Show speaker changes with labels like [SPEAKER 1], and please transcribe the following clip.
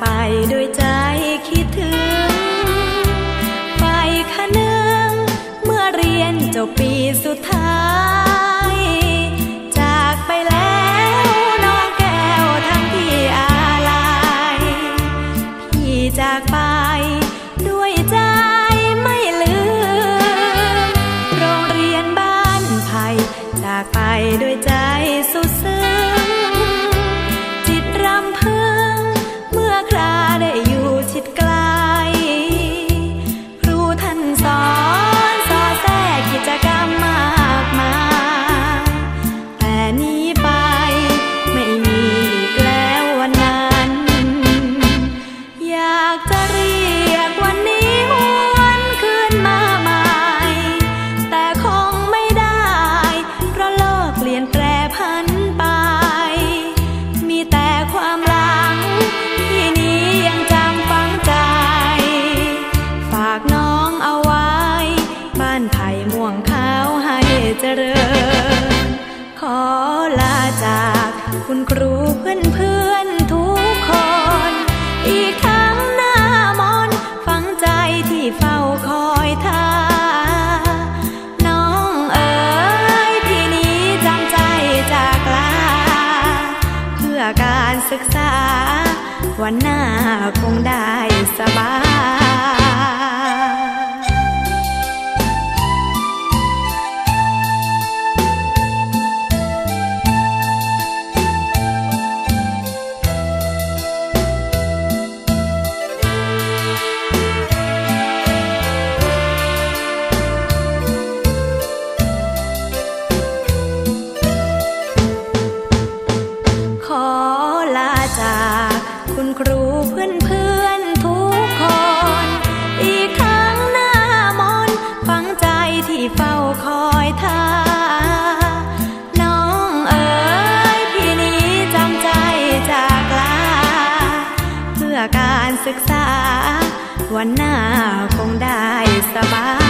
[SPEAKER 1] ไปด้วยใจคิดถึงไปขนึงเมื่อเรียนจบปีสุดท้ายจากไปแล้วน้องแก้วทั้งที่อาลัยพี่จากไปด้วยใจไม่ลืมโรงเรียนบ้านไผ่จากไปด้วยใจสุดซึ้ง ขอลาจากคุณครูเพื่อนเพื่อนทุกคน อีกทั้งหน้ามนต์ฝังใจที่เฝ้าคอยท่าน้องเอ๋ยพี่นี้จำใจจากลา เพื่อการศึกษา วันหน้าคงได้ ครูเพื่อนเพื่อนทุกคน อีกทั้งหน้ามนต์ฝังใจที่เฝ้าคอยท่าน้องเอ๋ยพี่นี้จำใจจากลา เพื่อการศึกษา วันหน้าคงได้สบาย